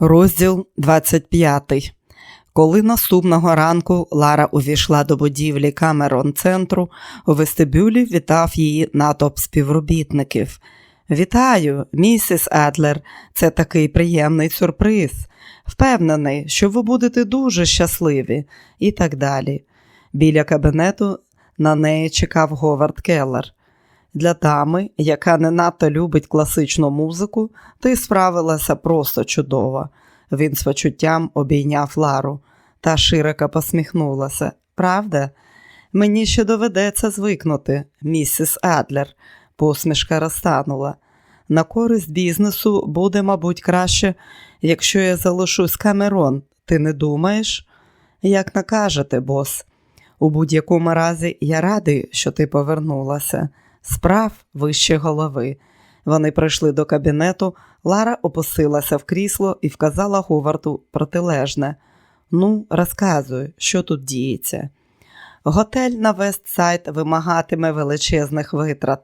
Розділ 25. Коли наступного ранку Лара увійшла до будівлі Камерон центру, у вестибюлі вітав її натовп співробітників. Вітаю, місіс Адлер. Це такий приємний сюрприз. Впевнений, що ви будете дуже щасливі, і так далі. Біля кабінету на неї чекав Говард Келлер. Для дами, яка не надто любить класичну музику, ти справилася просто чудово. Він з почуттям обійняв Лару та широко посміхнулася. Правда? Мені ще доведеться звикнути, місіс Адлер. Посмішка розтанула. На користь бізнесу буде, мабуть, краще, якщо я залишусь Камерон. Ти не думаєш? Як накажете, бос. У будь-якому разі я радий, що ти повернулася. Справ вище голови. Вони прийшли до кабінету, Лара опустилася в крісло і вказала Говарду протилежне. Ну, розказуй, що тут діється. Готель на Вестсайд вимагатиме величезних витрат.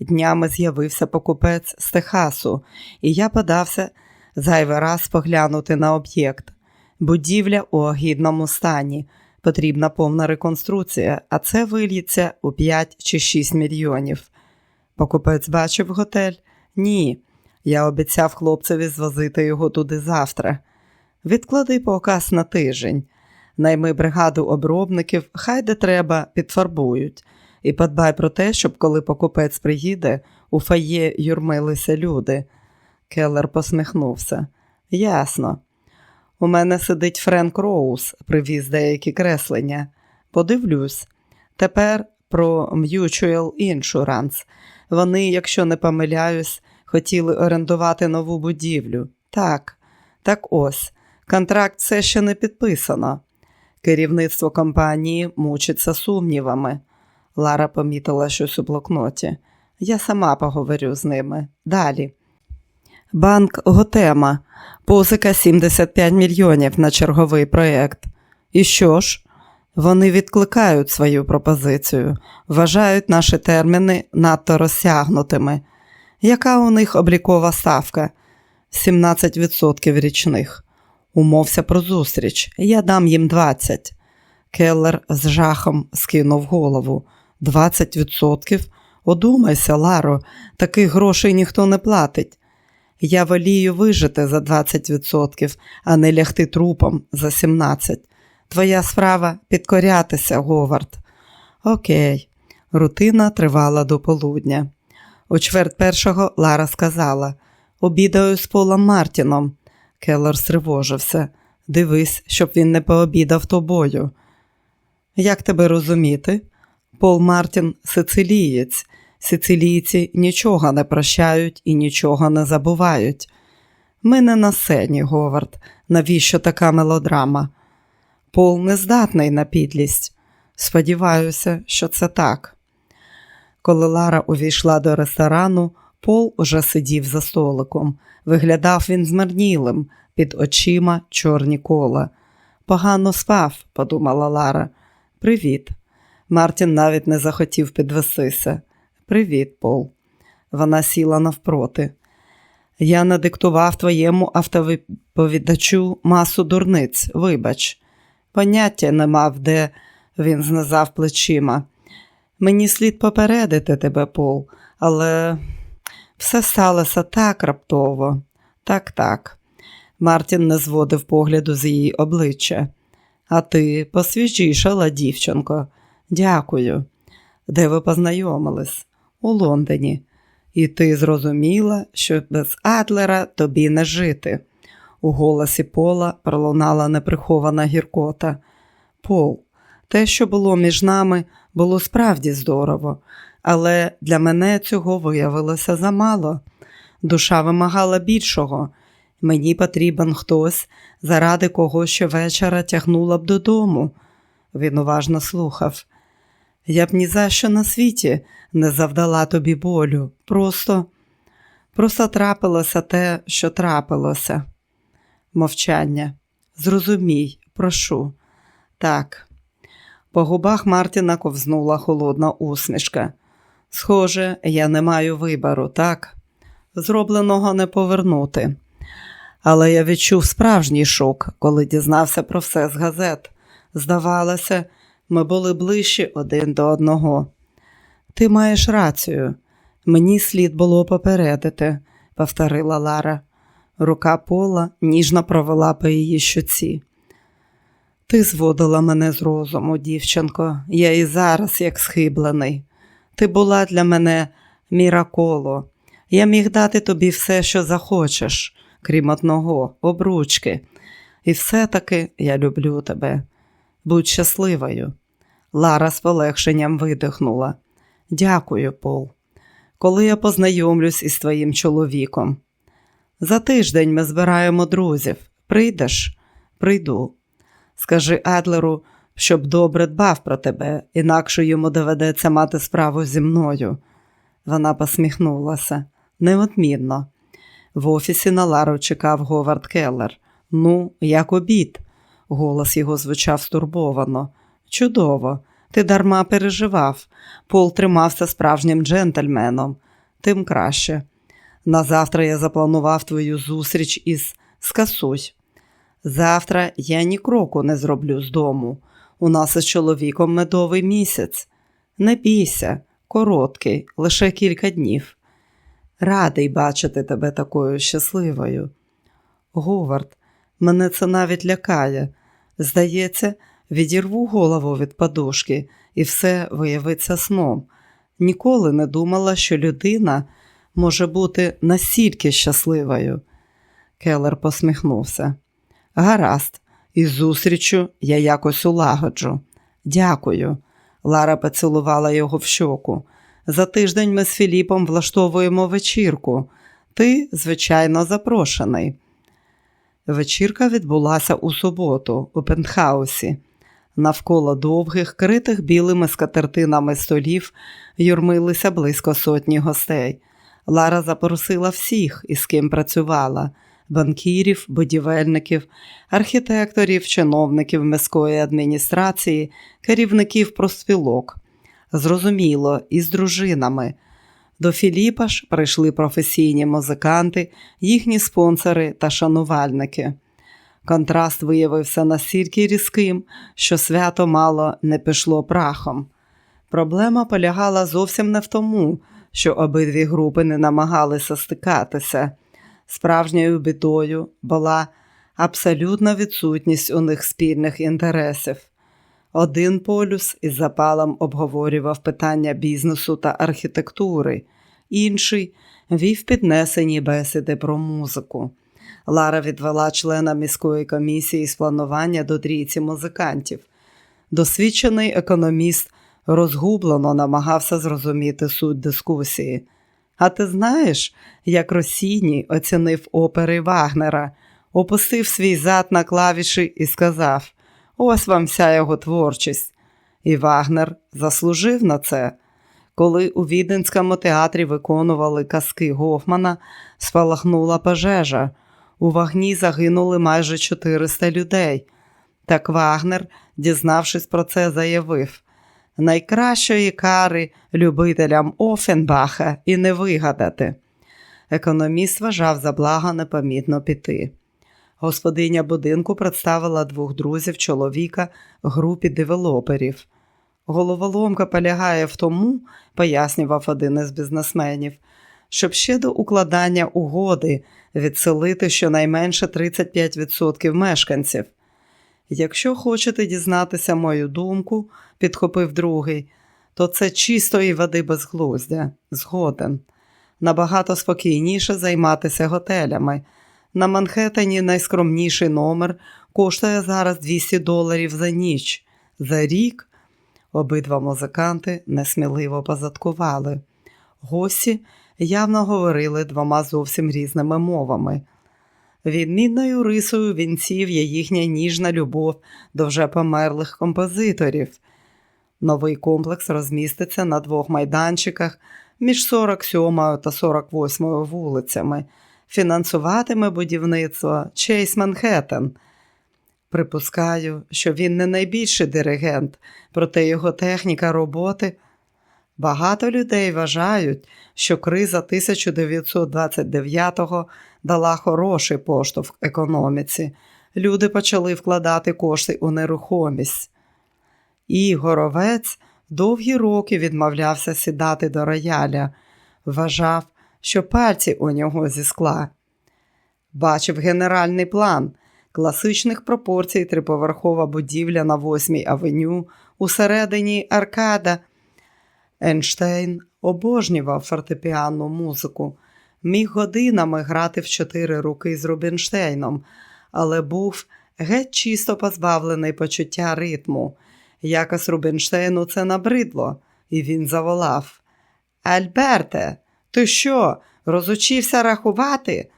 Днями з'явився покупець з Техасу, і я подався зайвий раз поглянути на об'єкт. Будівля у огідному стані. Потрібна повна реконструкція, а це вильється у 5 чи 6 мільйонів. Покупець бачив готель? Ні. Я обіцяв хлопцеві звозити його туди завтра. Відклади показ на тиждень. Найми бригаду обробників, хай де треба, підфарбують. І подбай про те, щоб коли покупець приїде, у фає юрмилися люди. Келлер посміхнувся. Ясно. У мене сидить Френк Роуз, привіз деякі креслення. Подивлюсь. Тепер про Mutual Insurance. Вони, якщо не помиляюсь, хотіли орендувати нову будівлю. Так, так ось, контракт все ще не підписано. Керівництво компанії мучиться сумнівами. Лара помітила щось у блокноті. Я сама поговорю з ними. Далі. Банк Готема. Позика 75 мільйонів на черговий проєкт. І що ж? Вони відкликають свою пропозицію, вважають наші терміни надто розтягнутими. Яка у них облікова ставка? 17% річних. Умовся про зустріч. Я дам їм 20. Келлер з жахом скинув голову. 20%? Одумайся, Ларо, таких грошей ніхто не платить. Я волію вижити за 20%, а не лягти трупом за 17%. Твоя справа підкорятися, Говард. Окей, рутина тривала до полудня. У чверть першого Лара сказала обідаю з Полом Мартіном. Келлер стривожився. Дивись, щоб він не пообідав тобою. Як тебе розуміти? Пол Мартін сицилієць. Сицилійці нічого не прощають і нічого не забувають. Ми не на сцені, Говард. Навіщо така мелодрама? Пол не здатний на підлість. Сподіваюся, що це так. Коли Лара увійшла до ресторану, Пол уже сидів за столиком. Виглядав він змарнілим, під очима чорні кола. Погано спав, подумала Лара. Привіт. Мартін навіть не захотів підвестися. Привіт, Пол. Вона сіла навпроти. Я надиктував твоєму автоповідачу масу дурниць, вибач. Поняття не мав, де він знизав плечима. Мені слід попередити тебе, Пол, але все сталося так раптово. Так, так. Мартін не зводив погляду з її обличчя. А ти посвіжішала, дівчинко. Дякую. Де ви познайомились? У Лондоні. І ти зрозуміла, що без Адлера тобі не жити. У голосі Пола пролунала неприхована гіркота. Пол, те, що було між нами, було справді здорово, але для мене цього виявилося замало. Душа вимагала більшого. Мені потрібен хтось, заради кого щовечора тягнула б додому. Він уважно слухав. Я б ні за що на світі не завдала тобі болю. Просто, просто трапилося те, що трапилося. Мовчання. Зрозумій, прошу. Так. По губах Мартіна ковзнула холодна усмішка. Схоже, я не маю вибору, так? Зробленого не повернути. Але я відчув справжній шок, коли дізнався про все з газет. Здавалося, ми були ближчі один до одного. Ти маєш рацію. Мені слід було попередити, повторила Лара. Рука Пола ніжно провела по її щоці. Ти зводила мене з розуму, дівчинко, я і зараз як схиблений. Ти була для мене міраколо. Я міг дати тобі все, що захочеш, крім одного, обручки. І все-таки я люблю тебе. Будь щасливою. Лара з полегшенням видихнула. Дякую, Пол. Коли я познайомлюсь із твоїм чоловіком. За тиждень ми збираємо друзів. Прийдеш? Прийду. Скажи Адлеру, щоб добре дбав про тебе, інакше йому доведеться мати справу зі мною. Вона посміхнулася. Неодмінно. В офісі на Лару чекав Говард Келлер. Ну, як обід. Голос його звучав стурбовано. Чудово, ти дарма переживав. Пол тримався справжнім джентльменом. Тим краще. На завтра я запланував твою зустріч із Скасуй. Завтра я ні кроку не зроблю з дому. У нас із чоловіком медовий місяць. Не бійся, короткий, лише кілька днів. Радий бачити тебе такою щасливою. Говард, мене це навіть лякає. Здається, відірву голову від подушки, і все виявиться сном. Ніколи не думала, що людина може бути настільки щасливою. Келлер посміхнувся. Гаразд, із зустрічю я якось улагоджу. Дякую. Лара поцілувала його в щоку. За тиждень ми з Філіпом влаштовуємо вечірку. Ти, звичайно, запрошений. Вечірка відбулася у суботу, у пентхаусі. Навколо довгих, критих білими скатертинами столів юрмилися близько сотні гостей. Лара запросила всіх, із ким працювала банкірів, будівельників, архітекторів, чиновників міської адміністрації, керівників проспілок. Зрозуміло, із дружинами. До Філіпа ж прийшли професійні музиканти, їхні спонсори та шанувальники. Контраст виявився настільки різким, що свято мало не пішло прахом. Проблема полягала зовсім не в тому, що обидві групи не намагалися стикатися. Справжньою бідою була абсолютна відсутність у них спільних інтересів. Один полюс із запалом обговорював питання бізнесу та архітектури, інший вів піднесені бесіди про музику. Лара відвела члена міської комісії з планування до трійці музикантів. Досвідчений економіст розгублено намагався зрозуміти суть дискусії. А ти знаєш, як Росіні оцінив опери Вагнера, опустив свій зад на клавіші і сказав: Ось вам вся його творчість. І Вагнер заслужив на це. Коли у Віденському театрі виконували казки Гофмана, спалахнула пожежа. У вагні загинули майже 400 людей. Так Вагнер, дізнавшись про це, заявив: найкращої кари любителям Офенбаха і не вигадати. Економіст вважав за благо непомітно піти. Господиня будинку представила двох друзів чоловіка групі девелоперів. Головоломка полягає в тому, пояснював один із бізнесменів, щоб ще до укладання угоди відселити щонайменше 35% мешканців. Якщо хочете дізнатися мою думку, підхопив другий, то це чистої води безглуздя, згоден. Набагато спокійніше займатися готелями. На Манхеттені найскромніший номер коштує зараз 200 доларів за ніч. За рік обидва музиканти несміливо позадкували. Гості явно говорили двома зовсім різними мовами. Відмінною рисою вінців є їхня ніжна любов до вже померлих композиторів. Новий комплекс розміститься на двох майданчиках між 47 та 48 вулицями. Фінансуватиме будівництво Чейс Манхеттен. Припускаю, що він не найбільший диригент, проте його техніка роботи Багато людей вважають, що криза 1929-го дала хороший поштовх економіці. Люди почали вкладати кошти у нерухомість. І горовець довгі роки відмовлявся сідати до рояля, вважав, що пальці у нього зі скла. Бачив генеральний план класичних пропорцій триповерхова будівля на 8-й авеню усередині аркада. Ейнштейн обожнював фортепіанну музику, міг годинами грати в чотири руки з Рубінштейном, але був геть чисто позбавлений почуття ритму. Якось Рубінштейну це набридло, і він заволав. Альберте, ти що, розучився рахувати?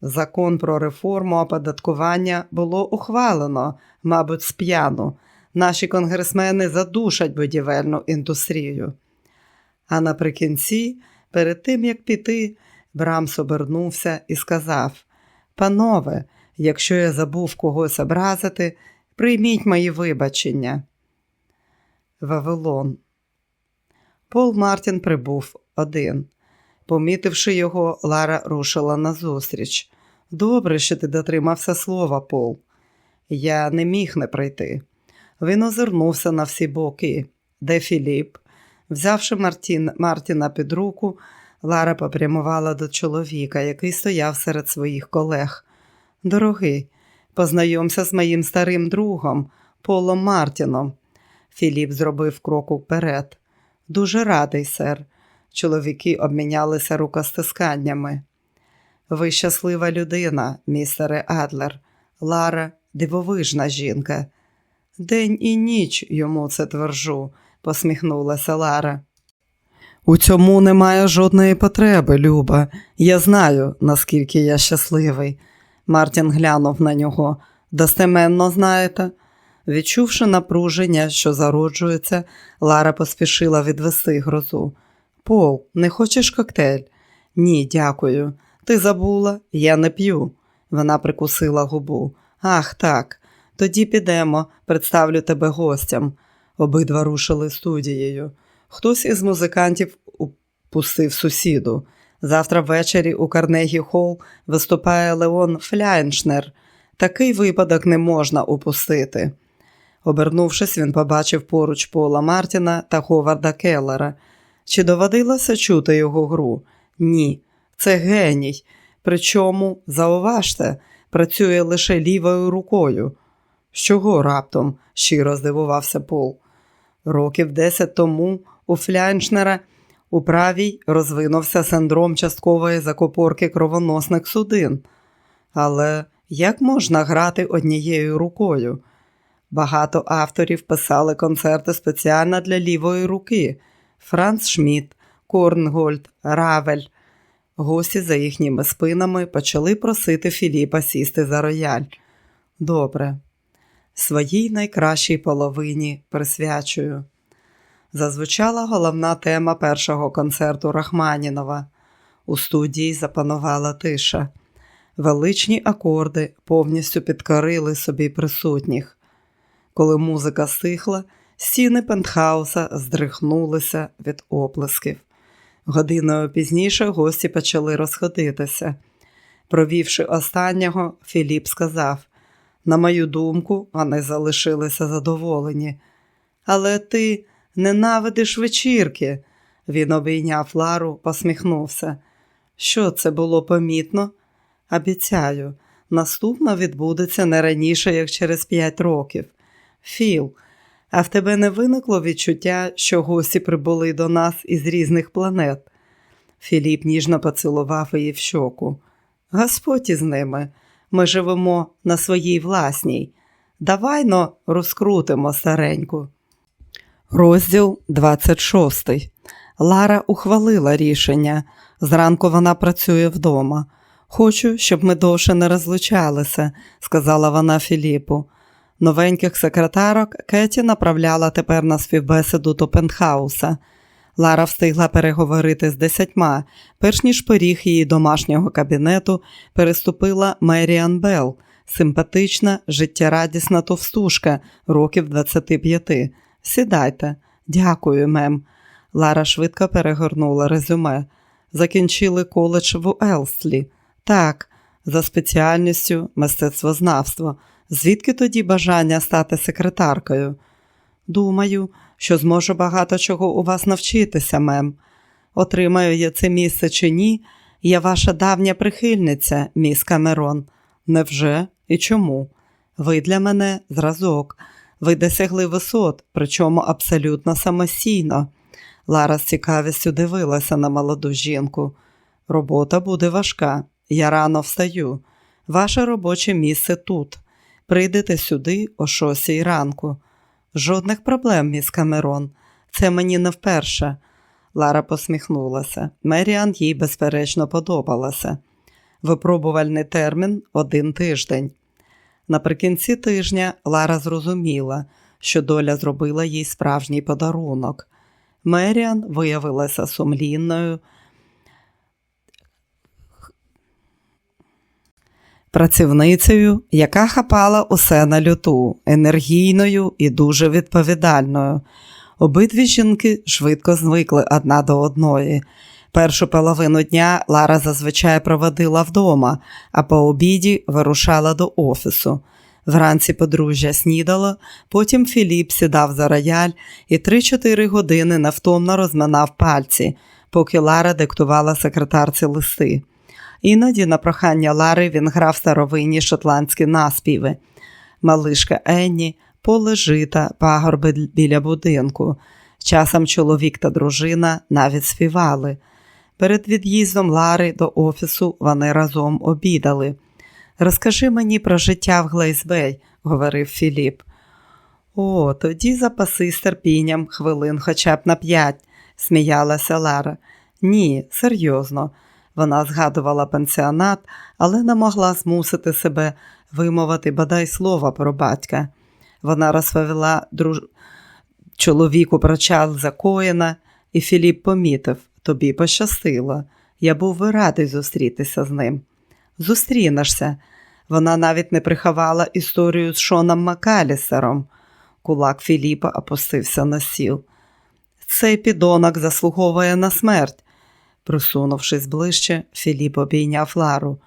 Закон про реформу оподаткування було ухвалено, мабуть, з п'яну. Наші конгресмени задушать будівельну індустрію. А наприкінці, перед тим як піти, Брамс обернувся і сказав: Панове, якщо я забув когось образити, прийміть мої вибачення. Вавилон. Пол Мартін прибув один. Помітивши його, Лара рушила назустріч. Добре, що ти дотримався слова, Пол. Я не міг не прийти. Він озирнувся на всі боки. Де Філіп? Взявши Мартін, Мартіна під руку, Лара попрямувала до чоловіка, який стояв серед своїх колег. Дорогий, познайомся з моїм старим другом, Полом Мартіном. Філіп зробив крок уперед. Дуже радий, сер. Чоловіки обмінялися рукостисканнями. Ви щаслива людина, містере Адлер. Лара дивовижна жінка. День і ніч йому це тверджу, посміхнулася Лара. У цьому немає жодної потреби, Люба. Я знаю, наскільки я щасливий. Мартін глянув на нього. Достеменно знаєте. Відчувши напруження, що зароджується, Лара поспішила відвести грозу. Пол, не хочеш коктейль? Ні, дякую. Ти забула, я не п'ю. Вона прикусила губу. Ах, так. Тоді підемо, представлю тебе гостям. Обидва рушили студією. Хтось із музикантів упустив сусіду. Завтра ввечері у Карнегі Холл виступає Леон Фляйншнер. Такий випадок не можна упустити. Обернувшись, він побачив поруч Пола Мартіна та Ховарда Келлера. Чи доводилося чути його гру? Ні, це геній. Причому, зауважте, працює лише лівою рукою. З чого раптом? щиро здивувався Пол. Років десять тому у Фляйншнера у правій розвинувся синдром часткової закопорки кровоносних судин. Але як можна грати однією рукою? Багато авторів писали концерти спеціально для лівої руки: Франц Шмідт, Корнгольд, Равель. Гості за їхніми спинами почали просити Філіпа сісти за рояль. Добре, своїй найкращій половині присвячую. Зазвучала головна тема першого концерту Рахманінова. У студії запанувала тиша. Величні акорди повністю підкорили собі присутніх. Коли музика стихла, стіни пентхауса здрихнулися від оплесків. Годиною пізніше гості почали розходитися. Провівши останнього, Філіп сказав: на мою думку, вони залишилися задоволені. Але ти ненавидиш вечірки. Він обійняв Лару, посміхнувся. Що це було помітно? Обіцяю, наступна відбудеться не раніше, як через п'ять років. Філ, а в тебе не виникло відчуття, що гості прибули до нас із різних планет? Філіп ніжно поцілував її в щоку. Господь із ними, ми живемо на своїй власній. Давайно розкрутимо стареньку. Розділ 26. Лара ухвалила рішення. Зранку вона працює вдома. Хочу, щоб ми довше не розлучалися, сказала вона Філіпу. Новеньких секретарок Кеті направляла тепер на співбесіду до пентхауса. Лара встигла переговорити з десятьма, перш ніж поріг її домашнього кабінету переступила Меріан Белл, симпатична, життєрадісна товстушка, років 25. Сідайте, дякую, мем. Лара швидко перегорнула резюме. Закінчили коледж в Елслі. Так, за спеціальністю мистецтвознавство. Звідки тоді бажання стати секретаркою? Думаю, що зможу багато чого у вас навчитися, мем. Отримаю я це місце чи ні, я ваша давня прихильниця, міс Камерон. Невже і чому? Ви для мене зразок. Ви досягли висот, причому абсолютно самостійно. Лара з цікавістю дивилася на молоду жінку. Робота буде важка. Я рано встаю. Ваше робоче місце тут. Прийдете сюди о шостій ранку. Жодних проблем, міс Камерон. Це мені не вперше. Лара посміхнулася. Меріан їй безперечно подобалася. Випробувальний термін один тиждень. Наприкінці тижня Лара зрозуміла, що доля зробила їй справжній подарунок. Меріан виявилася сумлінною, працівницею, яка хапала усе на люту, енергійною і дуже відповідальною. Обидві жінки швидко звикли одна до одної. Першу половину дня Лара зазвичай проводила вдома, а по обіді вирушала до офісу. Вранці подружжя снідало, потім Філіп сідав за рояль і 3-4 години невтомно розминав пальці, поки Лара диктувала секретарці листи. Іноді на прохання Лари він грав старовинні шотландські наспіви. Малишка Енні, поле жита, пагорби біля будинку. Часом чоловік та дружина навіть співали. Перед від'їздом Лари до офісу вони разом обідали. Розкажи мені про життя в Глейсбей, говорив Філіп. О, тоді запаси з терпінням хвилин хоча б на п'ять, сміялася Лара. Ні, серйозно. Вона згадувала пенсіонат, але не могла змусити себе вимовити бодай слова про батька. Вона розповіла друж... чоловіку про Чарльза Коїна, і Філіп помітив тобі пощастило. Я був би радий зустрітися з ним. Зустрінешся. Вона навіть не приховала історію з Шоном Макалісером. Кулак Філіпа опустився на сіл. Цей підонок заслуговує на смерть. Присунувшись ближче, Філіп обійняв Лару.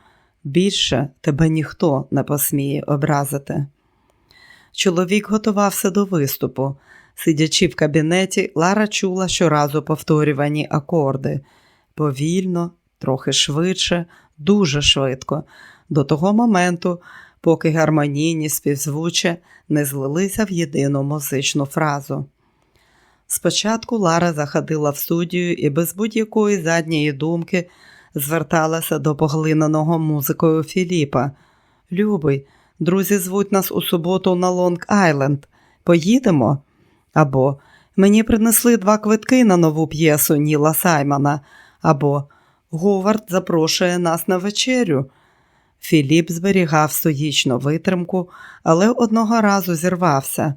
Більше тебе ніхто не посміє образити. Чоловік готувався до виступу. Сидячи в кабінеті, Лара чула щоразу повторювані акорди. Повільно, трохи швидше, дуже швидко, до того моменту, поки гармонійні співзвуччя не злилися в єдину музичну фразу. Спочатку Лара заходила в студію і без будь-якої задньої думки зверталася до поглиненого музикою Філіпа. Любий, друзі звуть нас у суботу на Лонг Айленд. Поїдемо? Або Мені принесли два квитки на нову п'єсу Ніла Саймона. Або Говард запрошує нас на вечерю. Філіп зберігав стоїчну витримку, але одного разу зірвався.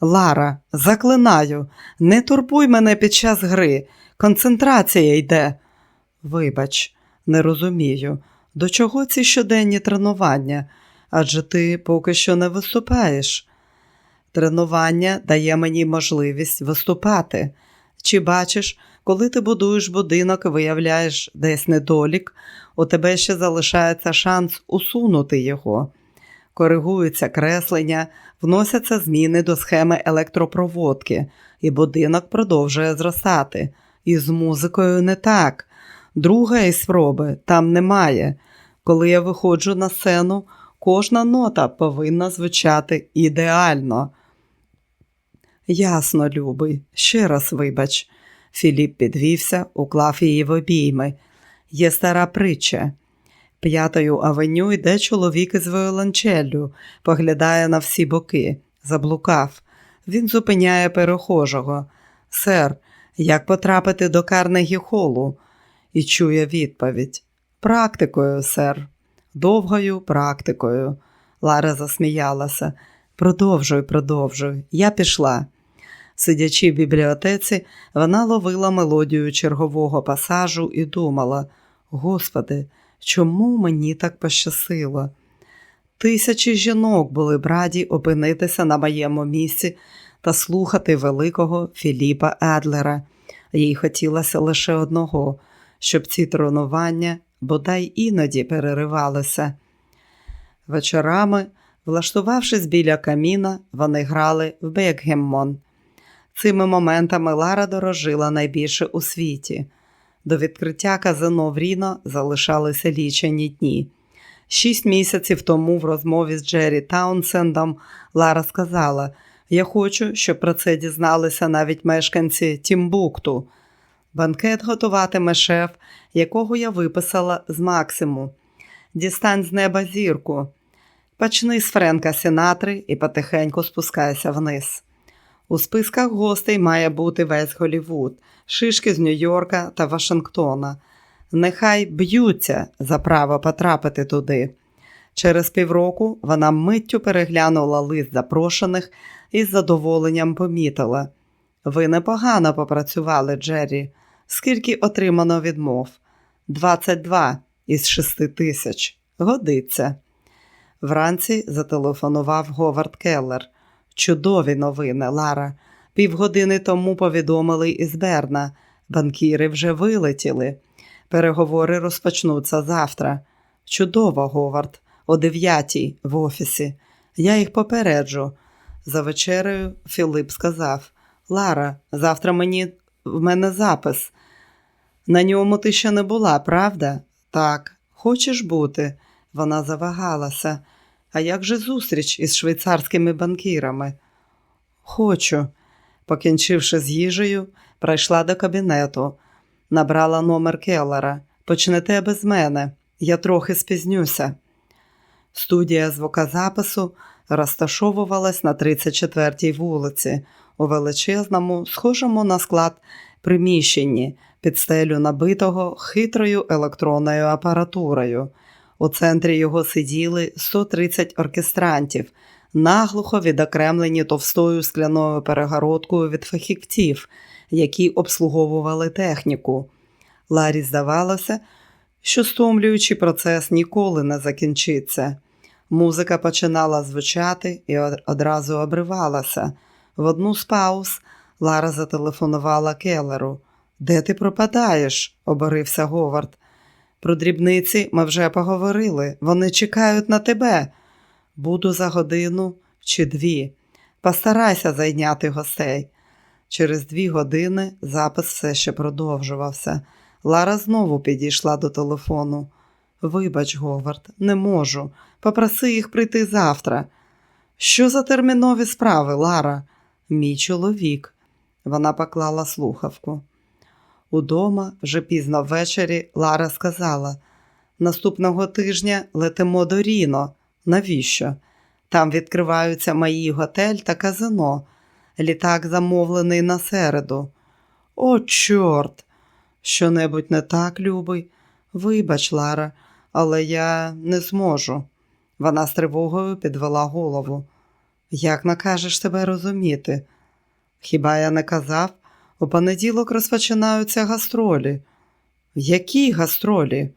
Лара, заклинаю, не турбуй мене під час гри. Концентрація йде. Вибач, не розумію, до чого ці щоденні тренування? Адже ти поки що не виступаєш. Тренування дає мені можливість виступати. Чи бачиш, коли ти будуєш будинок і виявляєш десь недолік, у тебе ще залишається шанс усунути його. Коригуються креслення, вносяться зміни до схеми електропроводки, і будинок продовжує зростати. І з музикою не так. Другої спроби там немає. Коли я виходжу на сцену, кожна нота повинна звучати ідеально. Ясно, любий, ще раз вибач. Філіп підвівся, уклав її в обійми. Є стара притча. П'ятою авеню йде чоловік із віолончеллю, поглядає на всі боки, заблукав. Він зупиняє перехожого. Сер, як потрапити до Карнегі холу? І чує відповідь. Практикою, сер, довгою практикою. Лара засміялася. Продовжуй, продовжуй, я пішла. Сидячи в бібліотеці, вона ловила мелодію чергового пасажу і думала: Господи, чому мені так пощасило? Тисячі жінок були б раді опинитися на моєму місці та слухати великого Філіпа Едлера, Їй хотілося лише одного, щоб ці тренування бодай іноді переривалися. Вечорами, влаштувавшись біля каміна, вони грали в Бекгеммон. Цими моментами Лара дорожила найбільше у світі. До відкриття казино в Ріно залишалися лічені дні. Шість місяців тому в розмові з Джері Таунсендом Лара сказала: Я хочу, щоб про це дізналися навіть мешканці Тімбукту. Банкет готуватиме шеф, якого я виписала з Максиму. Дістань з неба зірку. Почни з Френка Сінатри і потихеньку спускайся вниз. У списках гостей має бути весь Голівуд, шишки з Нью-Йорка та Вашингтона. Нехай б'ються за право потрапити туди. Через півроку вона миттю переглянула лист запрошених і з задоволенням помітила. Ви непогано попрацювали, Джері. Скільки отримано відмов? 22 із 6 тисяч. Годиться. Вранці зателефонував Говард Келлер. Чудові новини, Лара. Півгодини тому повідомили із Берна. Банкіри вже вилетіли. Переговори розпочнуться завтра. Чудово, Говард, о дев'ятій в офісі. Я їх попереджу. За вечерею Філип сказав: Лара, завтра мені в мене запис. На ньому ти ще не була, правда? Так, хочеш бути? Вона завагалася. А як же зустріч із швейцарськими банкірами? Хочу. Покінчивши з їжею, прийшла до кабінету, набрала номер Келлера. Почнете без мене, я трохи спізнюся. Студія звукозапису розташовувалась на 34-й вулиці, у величезному, схожому на склад приміщенні, під стелю набитого хитрою електронною апаратурою. У центрі його сиділи 130 оркестрантів, наглухо відокремлені товстою скляною перегородкою від фахівців, які обслуговували техніку. Ларі здавалося, що стомлюючий процес ніколи не закінчиться. Музика починала звучати і одразу обривалася. В одну з пауз Лара зателефонувала Келлеру. Де ти пропадаєш? оборився Говард. Про дрібниці ми вже поговорили. Вони чекають на тебе. Буду за годину чи дві. Постарайся зайняти гостей. Через дві години запис все ще продовжувався. Лара знову підійшла до телефону. Вибач, Говард, не можу. Попроси їх прийти завтра. Що за термінові справи, Лара? Мій чоловік. Вона поклала слухавку. Удома, вже пізно ввечері, Лара сказала: наступного тижня летимо до Ріно. Навіщо? Там відкриваються мої готель та казино. Літак замовлений на середу. О, чорт! Що-небудь не так, любий? Вибач, Лара, але я не зможу. Вона з тривогою підвела голову. Як накажеш тебе розуміти? Хіба я не казав? У понеділок розпочинаються гастролі. Які гастролі?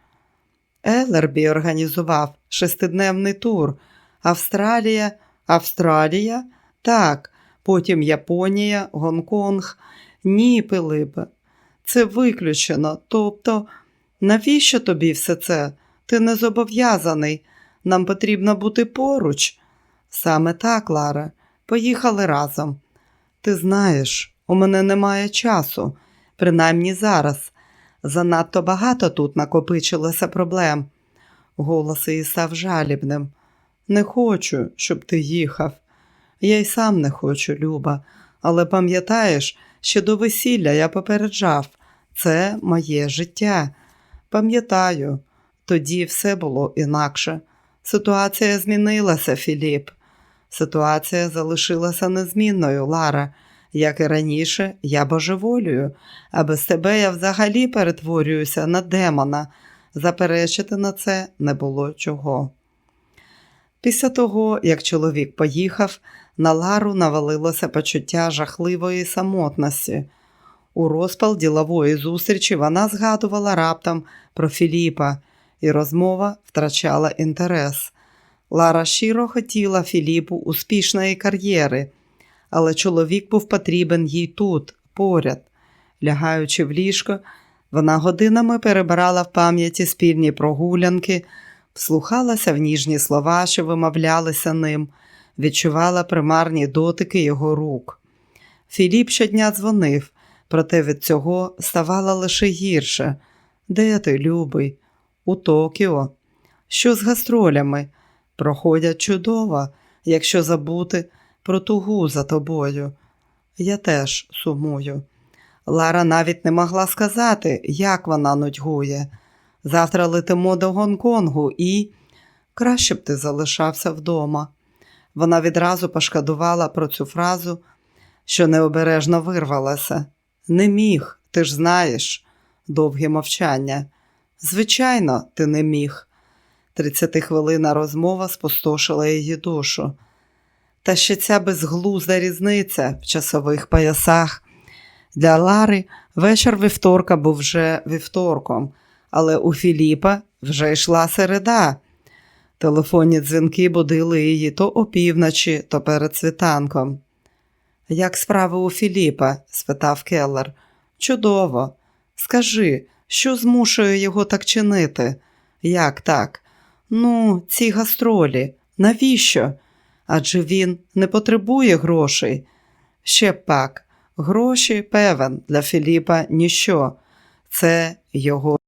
Елербі організував шестидневний тур. Австралія, Австралія? Так, потім Японія, Гонконг. Ні, Пилипе, це виключено. Тобто, навіщо тобі все це? Ти не зобов'язаний. Нам потрібно бути поруч. Саме так, Лара, поїхали разом. Ти знаєш, у мене немає часу, принаймні зараз. Занадто багато тут накопичилося проблем. Голос її став жалібним. Не хочу, щоб ти їхав. Я й сам не хочу, Люба, але пам'ятаєш, що до весілля я попереджав це моє життя. Пам'ятаю, тоді все було інакше. Ситуація змінилася, Філіп. Ситуація залишилася незмінною, Лара. Як і раніше, я божеволюю, а без тебе я взагалі перетворююся на демона. Заперечити на це не було чого. Після того, як чоловік поїхав, на Лару навалилося почуття жахливої самотності. У розпал ділової зустрічі вона згадувала раптом про Філіпа, і розмова втрачала інтерес. Лара щиро хотіла Філіпу успішної кар'єри, але чоловік був потрібен їй тут, поряд. Лягаючи в ліжко, вона годинами перебирала в пам'яті спільні прогулянки, вслухалася в ніжні слова, що вимовлялися ним, відчувала примарні дотики його рук. Філіп щодня дзвонив, проте від цього ставало лише гірше. Де ти, любий? У Токіо. Що з гастролями? Проходять чудово, якщо забути про тугу за тобою. Я теж сумую. Лара навіть не могла сказати, як вона нудьгує. Завтра летимо до Гонконгу і краще б ти залишався вдома. Вона відразу пошкодувала про цю фразу, що необережно вирвалася. Не міг, ти ж знаєш, довге мовчання. Звичайно, ти не міг. Тридцятихвилинна розмова спустошила її душу. Та ще ця безглузда різниця в часових поясах. Для Лари вечір вівторка був вже вівторком, але у Філіпа вже йшла середа. Телефонні дзвінки будили її то опівночі, то перед світанком. Як справи у Філіпа? спитав Келлер. Чудово. Скажи, що змушує його так чинити? Як так? Ну, ці гастролі. Навіщо? Адже він не потребує грошей. Ще пак, гроші, певен, для Філіпа ніщо. Це його